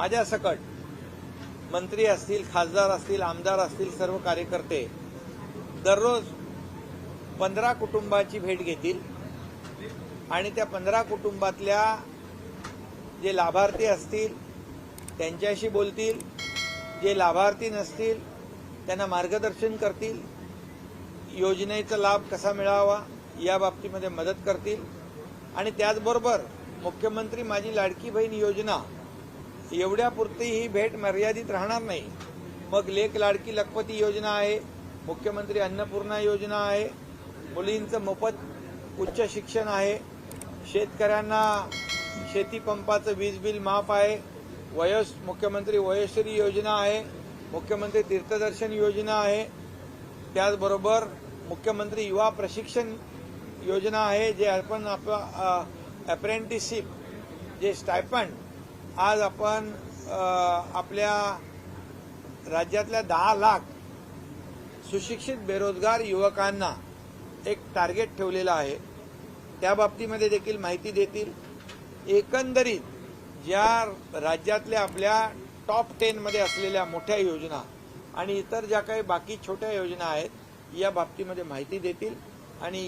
माझ्या सकट मंत्री असतील खासदार असतील आमदार असतील सर्व कार्यकर्ते दररोज पंधरा कुटुंबाची भेट घेतील आणि त्या पंधरा कुटुंबातल्या जे लाभार्थी असतील त्यांच्याशी बोलतील जे लाभार्थी नसतील त्यांना मार्गदर्शन करतील योजनेचा लाभ कसा मिळावा या बाबतीमध्ये मदत करतील आणि त्याचबरोबर मुख्यमंत्री माझी लाडकी बहीण योजना एवढ्यापुरती ही भेट मर्यादित राहणार नाही. मग लेख लाडकी लखपती योजना आहे मुख्यमंत्री अन्नपूर्णा योजना आहे मुलींचं मोफत उच्च शिक्षण आहे शेतकऱ्यांना शेती पंपाचं वीज बिल माफ आहे वयस मुख्यमंत्री वयश्री योजना आहे मुख्यमंत्री तीर्थदर्शन योजना आहे त्याचबरोबर मुख्यमंत्री युवा प्रशिक्षण योजना आहे जे आपण अप्रेंटिसशिप जे स्टायपंड आज आपण आपल्या राज्यातल्या दहा लाख सुशिक्षित बेरोजगार युवकांना एक टार्गेट ठेवलेलं आहे. त्या बाबतीमध्ये देखील माहिती देतील. एकंदरीत ज्या राज्यातल्या आपल्या टॉप टेनमध्ये असलेल्या मोठ्या योजना आणि इतर ज्या काही बाकी छोट्या योजना आहेत या बाबतीमध्ये माहिती देतील आणि